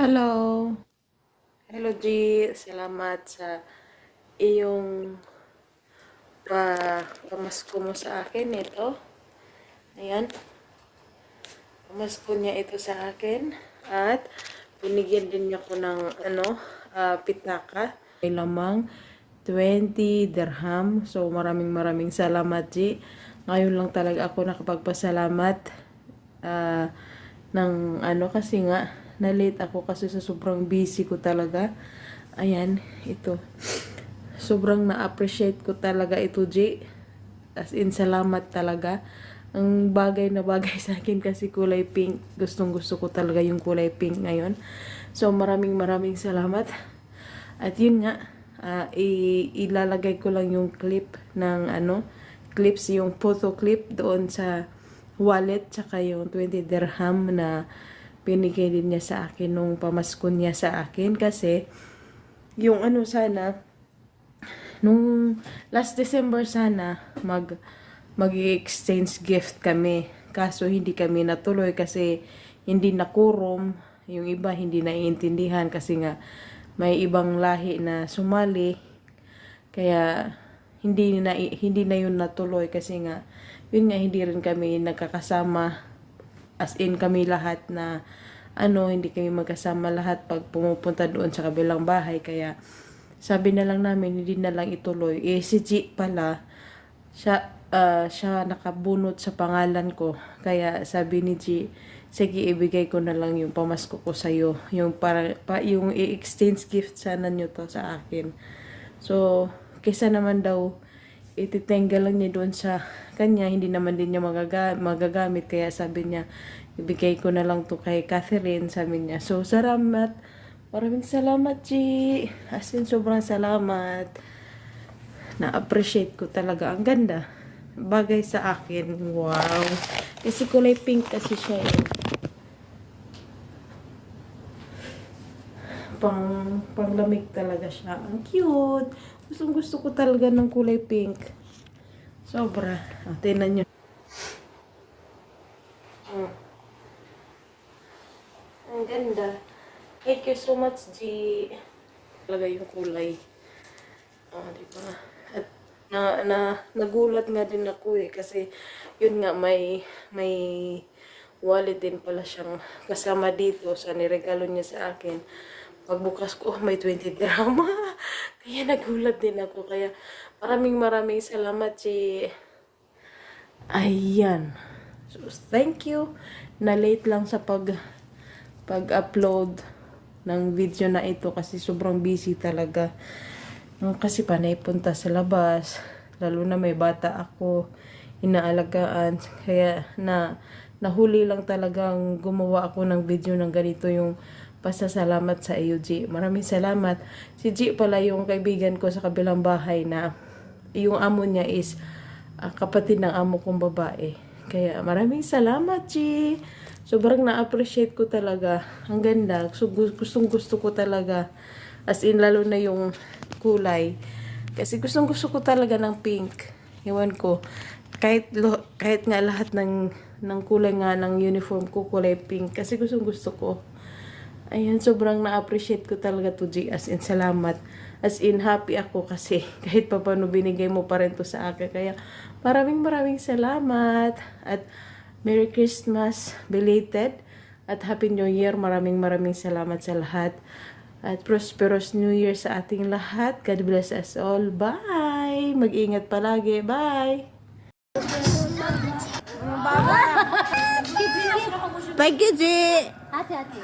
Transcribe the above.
Hello. Hello, G. Salamat sa iyong pa pamasko mo sa akin. Ito. Ayan. Pamasko niya ito sa akin. At binigyan din niya ko ng ano, ah, pitaka. May lamang 20 dirham. So, maraming maraming salamat, G. Ngayon lang talaga ako nakapagpasalamat ah, ng ano kasi nga na-late ako kasi sa sobrang busy ko talaga. Ayan, ito. Sobrang na-appreciate ko talaga ito, G. As in, salamat talaga. Ang bagay na bagay sa akin kasi kulay pink. Gustong gusto ko talaga yung kulay pink ngayon. So, maraming maraming salamat. At yun nga, i- ilalagay ko lang yung clip ng ano, clips, yung photo clip doon sa wallet, tsaka yung 20 dirham na binigay din niya sa akin nung pamasko niya sa akin kasi yung ano sana nung last December sana mag mag-exchange gift kami. Kaso hindi kami natuloy kasi hindi nakurom. Yung iba hindi naiintindihan kasi nga may ibang lahi na sumali. Kaya hindi na hindi na yun natuloy kasi nga yun nga hindi rin kami nagkakasama as in kami lahat na ano hindi kami magkasama lahat pag pumupunta doon sa kabilang bahay. Kaya sabi na lang namin hindi na lang ituloy. Eh si G pala siya ah, siya nakabunot sa pangalan ko. Kaya sabi ni G sige ibigay ko na lang yung pamasko ko sa iyo yung para pa, yung i-exchange gift sana nyo to sa akin. So kaysa naman daw ititengga lang niya doon sa kanya, hindi naman din niya magaga magagamit. Kaya sabi niya, ibigay ko na lang to kay Catherine, sabi niya. So, salamat. Maraming salamat, G. As in, sobrang salamat. Na-appreciate ko talaga. Ang ganda. Bagay sa akin. Wow. Kasi kulay pink kasi siya eh. Pang, panglamig talaga siya. Ang cute. Gustong gusto ko talaga ng kulay pink. Sobra. Ah, tingnan nyo. Mm. Ang ganda. Thank you so much, G. Talaga yung kulay. Oh, di ba? At na, na, nagulat nga din ako eh. Kasi, yun nga, may, may wallet din pala siyang kasama dito sa niregalo niya sa akin. Pagbukas ko, oh, may 20 drama. Kaya nagulat din ako. Kaya maraming maraming salamat si... Ayan. So, thank you. Na late lang sa pag pag-upload ng video na ito kasi sobrang busy talaga. Mm, Kasi panay punta sa labas. Lalo na may bata ako inaalagaan. Kaya na nahuli lang talagang gumawa ako ng video ng ganito yung pasasalamat sa iyo, G. Maraming salamat. Si G pala yung kaibigan ko sa kabilang bahay na yung amo niya is ah, kapatid ng amo kong babae. Kaya maraming salamat, G. Sobrang na-appreciate ko talaga. Ang ganda. So, gu- gustong gusto ko talaga. As in, lalo na yung kulay. Kasi gustong gusto ko talaga ng pink. Iwan ko. Kahit, kahit nga lahat ng, ng kulay nga ng uniform ko, kulay pink. Kasi gustong gusto ko. Ayan, sobrang na-appreciate ko talaga to G. As in, salamat. As in, happy ako kasi kahit pa binigay mo pa rin to sa akin. Kaya, maraming maraming salamat. At Merry Christmas, belated. At Happy New Year. Maraming maraming salamat sa lahat. At prosperous New Year sa ating lahat. God bless us all. Bye! Mag-ingat palagi. Bye! 엄마가. 백기지. 백기지. 아티 아티.